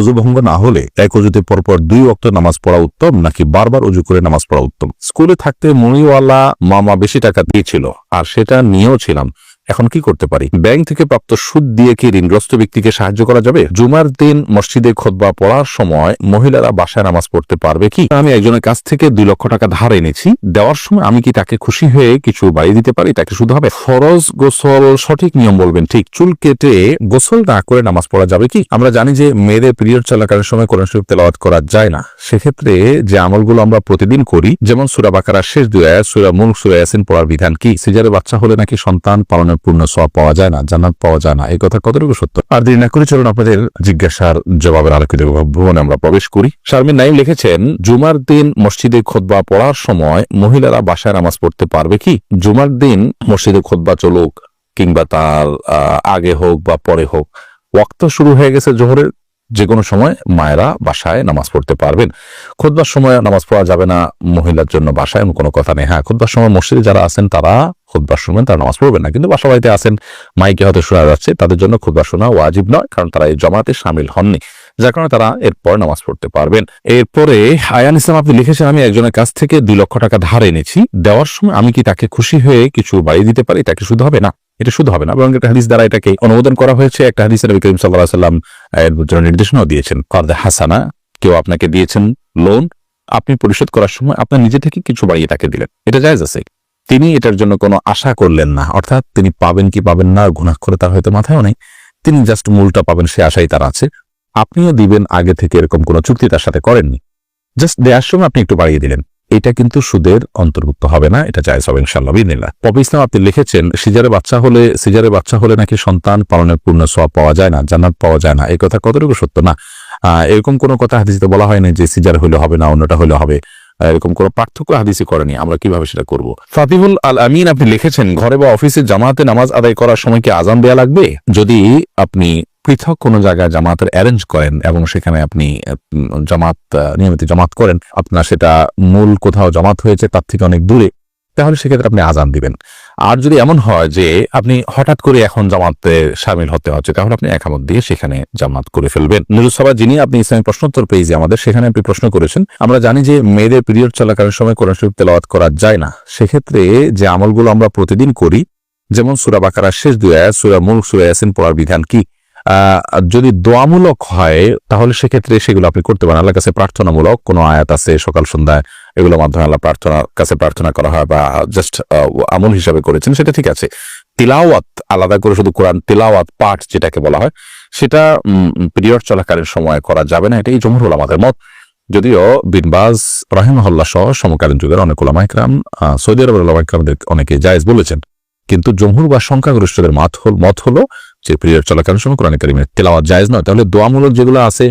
অজু ভঙ্গ না হলে এক অজুতে পরপর দুই অক্ত নামাজ পড়া উত্তম নাকি বারবার অজু করে নামাজ পড়া উত্তম? স্কুলে থাকতে মনিওয়ালা মামা বেশি টাকা দিয়েছিল আর সেটা নিয়েও ছিলাম। এখন কি করতে পারি? ব্যাংক থেকে প্রাপ্ত সুদ দিয়ে কি ঋণগ্রস্ত ব্যক্তিকে সাহায্য করা যাবে? জুমার দিন মসজিদে খোদবা পড়ার সময় মহিলারা বাসায় নামাজ পড়তে পারবে কি? আমি একজনের কাছ থেকে দুই লক্ষ টাকা ধার এনেছি। দেওয়ার সময় আমি কি তাকে খুশি হয়ে কিছু বাড়িয়ে দিতে পারি? তাকে শুধু হবে? ফরজ গোসল সঠিক নিয়ম বলবেন, ঠিক। চুল কেটে গোসল না করে নামাজ পড়া যাবে কি? আমরা জানি যে মেয়েদের পিরিয়ড চলাকালীন সময় কোরআন শরীফ তেলাওয়াত করা যায় না। সেক্ষেত্রে যে আমলগুলো আমরা প্রতিদিন করি, যেমন সুরা বাকারার শেষ দুয়া সুরা মুল সুরা পড়ার বিধান কি? সিজারে বাচ্চা হলে নাকি সন্তান পালনের পূর্ণ সব পাওয়া যায় না, জান্নাত পাওয়া যায় না। এই কথা কতটুকু সত্য? আর দেরি না করে চলুন আপনাদের জিজ্ঞাসার জবাবের আলোকিত ভবনে আমরা প্রবেশ করি। শারমিন নাইম লিখেছেন, জুমার দিন মসজিদে খোদবা পড়ার সময় মহিলারা বাসায় নামাজ পড়তে পারবে কি? জুমার দিন মসজিদে খোদবা চলুক কিংবা তার আগে হোক বা পরে হোক। ওয়াক্ত শুরু হয়ে গেছে জোহরের যে কোনো সময় মায়েরা বাসায় নামাজ পড়তে পারবেন। খুদবার সময় নামাজ পড়া যাবে না মহিলার জন্য বাসায়, এমন কোনো কথা নেই। হ্যাঁ খুদবার সময় মসজিদে যারা আছেন, তারা খুদবার সময় তারা নামাজ পড়বেন না। কিন্তু বাসা বাড়িতে আছেন, মাইকে হয়তো শোনা যাচ্ছে, তাদের জন্য খুদবার শোনা ওয়াজিব নয়, কারণ তারা এই জমাতে সামিল হননি, যার কারণে তারা এরপর নামাজ পড়তে পারবেন। এরপরে আয়ান ইসলাম আপনি লিখেছেন, আমি একজনের কাছ থেকে দুই লক্ষ টাকা ধার এনেছি, দেওয়ার সময় আমি কি তাকে খুশি হয়ে কিছু বাড়িয়ে দিতে পারি? তাকে শুধু হবে না। এটা শুধু হবে না, বরং একটা হাদিস দ্বারা এটাকে অনুমোদন করা হয়েছে। একটা হাদিস নবী করিম সাল্লাহ সাল্লাম, এর জন্য নির্দেশনাও দিয়েছেন। কারদে হাসানা, কেউ আপনাকে দিয়েছেন লোন আপনি পরিশোধ করার সময় আপনার নিজে থেকে কিছু বাড়িয়ে তাকে দিলেন। এটা জায়েজ আছে। তিনি এটার জন্য কোনো আশা করলেন না, অর্থাৎ তিনি পাবেন কি পাবেন না গুণা করে তার হয়তো মাথায়ও নেই। তিনি জাস্ট মূলটা পাবেন, সে আশাই তার আছে। আপনিও দিবেন, আগে থেকে এরকম কোনো চুক্তি তার সাথে করেননি। জাস্ট দেওয়ার সময় আপনি একটু বাড়িয়ে দিলেন। এটা কিন্তু সুদের অন্তর্ভুক্ত হবে না, এটা জায়েজ হবে ইনশাল্লাহ বিদিনিল্লাহ। পপি ইসলাম আপনি লিখেছেন, সিজারে বাচ্চা হলে, সিজারে বাচ্চা হলে নাকি সন্তান পালনের পূর্ণ সব পাওয়া যায় না, জান্নাত পাওয়া যায় না, এই কথা কতটুকু সত্য? না এরকম কোনো কথা হাদিসে বলা হয় না যে সিজার হলে হবে না, অন্যটা হলে হবে। এরকম কোনো পার্থক্য হাদিসে করেনি, আমরা কীভাবে সেটা করব? ফাতিহুল আল আমিন আপনি লিখেছেন, ঘরে বা অফিসে জামাতে নামাজ আদায় করার সময় কি আজান দেয়া লাগবে? যদি আপনি পৃথক কোনো জায়গায় জামাতের অ্যারেঞ্জ করেন এবং সেখানে আপনি জামাত নিয়মিত জামাত করেন, আপনার সেটা মূল কোথাও জামাত হয়েছে তার থেকে অনেক দূরে, তাহলে সেক্ষেত্রে আপনি আজান দিবেন। আর যদি এমন হয় যে আপনি হঠাৎ করে এখন জামাতে সামিল হতে হচ্ছে, তাহলে আপনি একামত দিয়ে সেখানে জামাত করে ফেলবেন। নুরুসভা যিনি আপনি ইসলামিক প্রশ্নোত্তর পেয়েছি আমাদের, সেখানে আপনি প্রশ্ন করেছেন, আমরা জানি যে মেয়েদের পিরিয়ড চলাকালীন সময় কোরআন শরীফ তেলাওয়াত করা যায় না। সেক্ষেত্রে যে আমলগুলো আমরা প্রতিদিন করি, যেমন সুরা বাকারার শেষ দুয়া সুরা মূল সুরা ইয়াসিন পড়ার বিধান কি? যদি দোয়ামূলক হয় তাহলে সেক্ষেত্রে সেগুলো আপনি করতে পারেন। আল্লাহর কাছে প্রার্থনামূলক কোনো আয়াত আছে সকাল সন্ধ্যায় এগুলোর মাধ্যমে আল্লাহ প্রার্থনার কাছে প্রার্থনা করা হয় বা জাস্ট আমল হিসাবে করেছেন সেটা ঠিক আছে। তিলাওয়াত আলাদা করে শুধু কোরআন তিলাওয়াত পাঠ যেটাকে বলা হয় সেটা পিরিয়ড চলাকালীন সময় করা যাবে না এটা এটাই জমহুর আমাদের মত। যদিও বিনবাজ রাহিমহল্লা সহ সমকালীন যুগের অনেক ওলামা ইকরাম আহ, সৌদি আরবের ওলামা ইকরামদের অনেকে জায়েজ বলেছেন। কিন্তু জমহুর বা সংখ্যাগরিষ্ঠদের মত হল মত হলো যে পিরিয়ড চলাকালীন সময় কোরআন কারিমের তেলাওয়াত জায়েজ নয়। তাহলে দোয়ামূলক যেগুলো আছে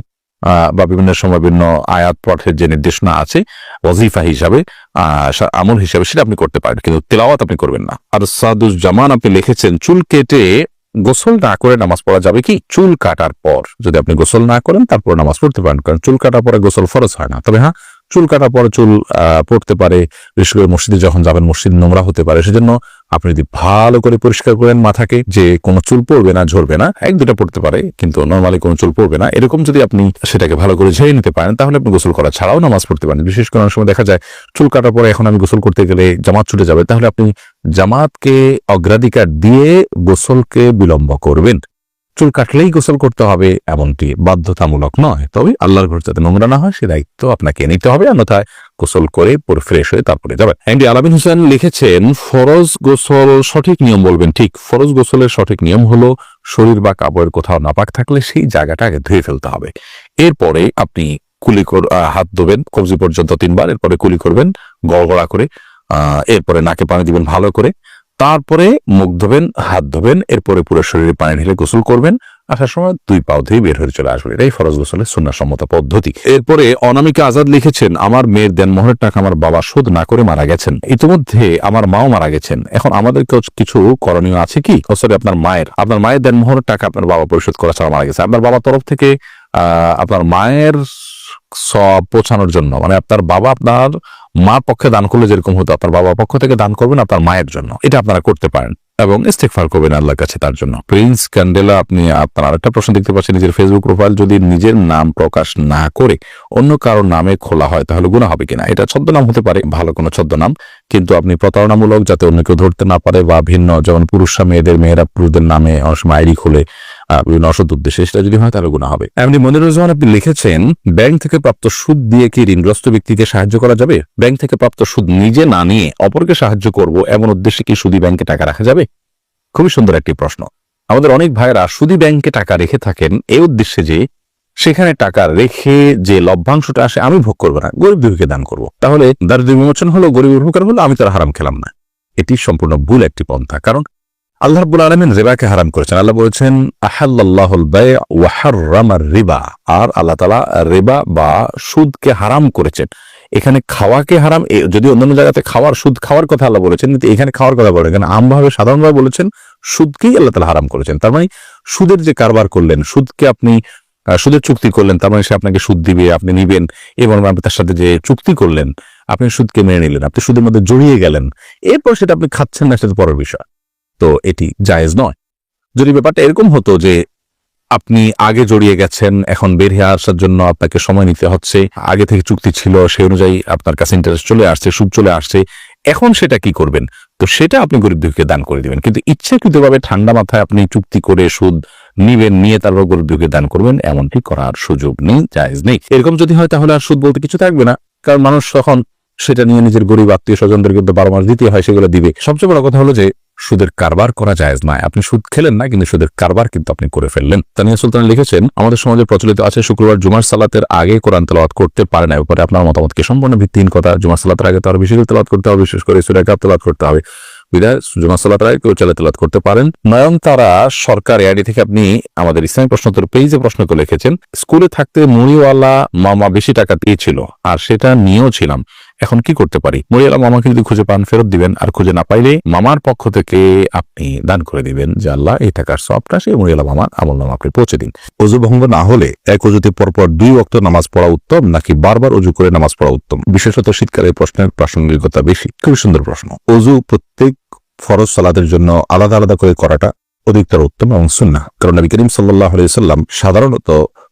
বা বিভিন্ন সময় বিভিন্ন আয়াত পাঠের যে নির্দেশনা আছে, ওয়াজিফা হিসাবে আমল হিসাবে সেটা আপনি করতে পারেন, কিন্তু তেলাওয়াত আপনি করবেন না। আর সাদুজ জামান আপনি লিখেছেন, চুল কেটে গোসল না করে নামাজ পড়া যাবে কি? চুল কাটার পর। যদি আপনি গোসল না করেন, তারপর নামাজ পড়তে পারেন, কারণ চুল কাটার পরে গোসল ফরজ হয় না। তবে হ্যাঁ চুল কাটার পরে চুল পড়তে পারে, বিশেষ করে মসজিদে যখন যাবেন, মসজিদ নোংরা হতে পারে। সেজন্য আপনি যদি ভালো করে পরিষ্কার করেন মাথাকে, যে কোনো চুল পড়বে না, ঝরবে না, এক দুটা পড়তে পারে, কিন্তু নর্মালি কোনো চুল পড়বে না। এরকম যদি আপনি সেটাকে ভালো করে ঝেড়ে নিতে পারেন, তাহলে আপনি গোসল করা ছাড়াও নামাজ পড়তে পারেন। বিশেষ করে অনেক সময় দেখা যায়, চুল কাটার পরে এখন আমি গোসল করতে গেলে জামাত ছুটে যাবে, তাহলে আপনি জামাতকে অগ্রাধিকার দিয়ে গোসলকে বিলম্ব করবেন। চুল কাটলেই গোসল করতে হবে এমনটি বাধ্যতামূলক নয়। তবে আল্লাহর ঘর যাতে নোংরা না হয়, সে দায়িত্ব আপনাকে নিতে হবে, অন্যথায় গোসল করে পুরো ফ্রেশ হয়ে তারপরে যাবেন। এমডি আলামিন হোসেন লিখেছেন, ফরজ গোসল সঠিক নিয়ম বলবেন। ঠিক, ফরজ গোসলের সঠিক নিয়ম হলো শরীর বা কাপড়ের কোথাও নাপাক থাকলে সেই জায়গাটা আগে ধুয়ে ফেলতে হবে। এরপরে আপনি কুলি কর হাত ধোবেন, কবজি পর্যন্ত তিনবার, এরপরে কুলি করবেন, গড়গড়া করে এরপরে নাকে পানি দিবেন ভালো করে। তারপরে মুখ ধোবেন, হাত ধোবেন, এরপরে পুরো শরীরে পানি ঢেলে গোসল করবেন, আসার সময় দুই পাও ধুয়ে বের হয়ে চলে আসবেন। এটাই ফরজ গোসলের সুন্নাসম্মত পদ্ধতি। এরপরে অনামিকা আজাদ লিখেছেন, আমার মেয়ের দেনমোহরের টাকা আমার বাবা শোধ না করে মারা গেছেন। ইতিমধ্যে আমার মাও মারা গেছেন। এখন আমাদের কিছু করণীয় আছে কি? সরি, আপনার মায়ের। আপনার মায়ের দেনমোহরের টাকা আপনার বাবা পরিশোধ করা ছাড়া মারা গেছে। আপনার বাবার তরফ থেকে আপনার মায়ের সব পৌঁছানোর জন্য মানে আপনার বাবা আপনার মার পক্ষে দান করলে যেরকম হতো, আপনার বাবার পক্ষ থেকে দান করবেন আপনার মায়ের জন্য। এটা আপনারা করতে পারেন এবং ইস্তেকফার করবেন আল্লাহর কাছে তার জন্য। প্রিন্স ক্যান্ডেলা আপনি আপনার আরেকটা প্রশ্ন দেখতে পাচ্ছেন, নিজের ফেসবুক প্রোফাইল যদি নিজের নাম প্রকাশ না করে অন্য কারোর নামে খোলা হয়, তাহলে গুণা হবে কিনা? এটা ছদ্মনাম হতে পারে, ভালো কোনো ছদ্মনাম, কিন্তু আপনি প্রতারণামূলক যাতে অন্য কেউ ধরতে না পারে বা ভিন্ন, যেমন পুরুষরা মেয়েদের, মেয়েরা পুরুষদের নামে অনেক সময় আইডি খোলে বিভিন্ন অসৎ উদ্দেশ্যে, সেটা যদি হয় তাহলে গুণা হবে। এমনি মনিরুজ্জামান আপনি লিখেছেন, ব্যাংক থেকে প্রাপ্ত সুদ দিয়ে কি ঋণগ্রস্ত ব্যক্তিকে সাহায্য করা যাবে? ব্যাংক থেকে প্রাপ্ত সুদ নিজে না নিয়ে অপরকে সাহায্য করব, এমন উদ্দেশ্যে কি সুদী ব্যাংকে টাকা রাখা যাবে? খুবই সুন্দর একটি প্রশ্ন। আমাদের অনেক ভাইয়েরা সুদী ব্যাংকে টাকা রেখে থাকেন, এই উদ্দেশ্যে যে সেখানে টাকা রেখে যে লভ্যাংশটা আসে, আমি ভোগ করব না, গরিব দুঃখীকে দান করব। তাহলে দারিদ্র বিমোচন হলো, গরিব উপকার হলো, আমি তার হারাম খেলাম না। এটি সম্পূর্ণ ভুল একটি পন্থা, কারণ আল্লাহ রাব্বুল আলামিন রিবাকে হারাম করেছেন। আল্লাহ বলেছেন আহাল্লাহুল বায় ওয়া রিবা। আর আল্লাহ তাআলা রিবা বা সুদকে হারাম করেছেন। এখানে খাওয়াকে হারাম যদি অন্যান্য জায়গাতে খাওয়ার, সুদ খাওয়ার কথা আল্লাহ বলেছেন, কিন্তু এখানে খাওয়ার কথা বলেন। আমভাবে সাধারণভাবে বলেছেন, সুদকেই আল্লাহ তালা হারাম করেছেন। তার মানে সুদের যে কারবার করলেন, সুদকে আপনি সুদের চুক্তি করলেন, তার মানে সে আপনাকে সুদ দিবে, আপনি নিবেন, এবং আপনি তার সাথে যে চুক্তি করলেন, আপনি সুদকে মেনে নিলেন, আপনি সুদের মধ্যে জড়িয়ে গেলেন। এরপর সেটা আপনি খাচ্ছেন না, সেটা পরের বিষয়। তো এটি জায়েজ নয়। যদি ব্যাপারটা এরকম হতো যে আপনি আগে জড়িয়ে গেছেন, এখন বের হয়ে আসার জন্য আপনাকে সময় নিতে হচ্ছে, আগে থেকে চুক্তি ছিল, সেই অনুযায়ী আপনার কাছে ইন্টারেস্ট চলে আসছে, সুদ চলে আসছে, এখন সেটা কি করবেন? তো সেটা আপনি গরিব দুঃখীকে দান করে দিবেন। কিন্তু ইচ্ছাকৃতভাবে ঠান্ডা মাথায় আপনি চুক্তি করে সুদ নিবেন, নিয়ে তারপর গরিব দুঃখীকে দান করবেন, এমনটি করার সুযোগ নেই, জায়েজ নেই। এরকম যদি হয় তাহলে আর সুদ বলতে কিছু থাকবে না। কারণ মানুষ তখন সেটা নিয়ে নিজের গরিব আত্মীয় স্বজনদের কিন্তু বারো মাস দিতে হয়, সেগুলো দিবে। সবচেয়ে বড় কথা হলো যে সুদের কারবার করা জায়েজ নয়। আপনি সুদ খেলেন না, কিন্তু সুদের কারবার কিন্তু আপনি করে ফেললেন। তানিয়া সুলতান লিখেছেন, আমাদের সমাজে প্রচলিত আছে, শুক্রবার জুমার সালাতের আগে কোরআন তেলাওয়াত করতে পারে না। ব্যাপারে আপনার মতামত কি? সম্পূর্ণ ভিত্তিহীন কথা। জুমার সালাতের আগে তো আরও বেশি করতে হবে, বিশেষ করে সুরা কাপ তেলাওয়াত করতে হবে। সালাতের আগে কেউ করতে পারেন। নয়নতারা, সরকার এআইডি থেকে আপনি আমাদের ইসলামী লিখেছেন, স্কুলে থাকতে মুড়িওয়ালা মামা বেশি টাকা দিয়েছিল, আর সেটা নিয়েও ছিলাম। এখন কি করতে পারি? মরিয়ালা মামাকে যদি খুঁজে পান, ফেরত দিবেন। আর খুঁজে না পাইলে মামার পক্ষ থেকে আপনি দান করে দিবেন। যে আল্লাহ, এই টাকার সবটা সেই মরিয়ালা মামার আমল নামা আপনি পৌঁছে দিন। অজু ভঙ্গ না হলে এক অজুতে পরপর দুই অক্ত নামাজ পড়া উত্তম, নাকি বারবার অজু করে নামাজ পড়া উত্তম? বিশেষত শীতকালে প্রশ্নের প্রাসঙ্গিকতা বেশি। খুবই সুন্দর প্রশ্ন। অজু প্রত্যেক ফরজ সালাদের জন্য আলাদা আলাদা করে করাটা অধিকতর উত্তম এবং সুন্না কারণ নবী করিম সাল্লাহ সাল্লাম সাধারণত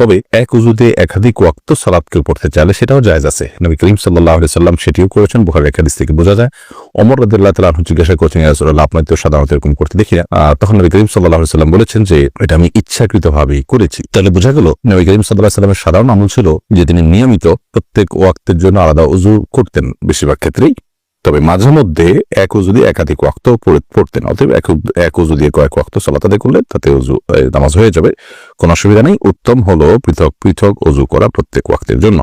তবে এক উজুতে একাধিক ওয়াক্ত সালাত কেউ পড়তে চাইলে সেটাও জায়েজ আছে। নবী করিম সাল্লাহ সাল্লাম সেটিও করেছেন, বুখারের একাদিস থেকে বোঝা যায়। অমর রদুল্লাহ তালা জিজ্ঞাসা করছেন ইয়াসুল্লাহ আপনার তো সাধারণত এরকম করতে দেখি না। তখন নবী করিম সাল্লাহ সাল্লাম বলেছেন যে, এটা আমি ইচ্ছাকৃত ইচ্ছাকৃতভাবেই করেছি। তাহলে বোঝা গেল, নবী করিম সাল্লাহ সাল্লামের সাধারণ আমল ছিল যে তিনি নিয়মিত প্রত্যেক ওয়াক্তের জন্য আলাদা উজু করতেন। বেশিরভাগ ক্ষেত্রেই তবে মাঝে মধ্যে এক যদি একাধিক ওয়াক্ত পড়ে- পড়তেন, অতএব এক যদি কয়েক ওয়াক্ত সালাত আদায় করলে তাতে উজু নামাজ হয়ে যাবে। কোনো অসুবিধা নেই। উত্তম হলো পৃথক পৃথক অজু করা প্রত্যেক ওয়াক্তের জন্য।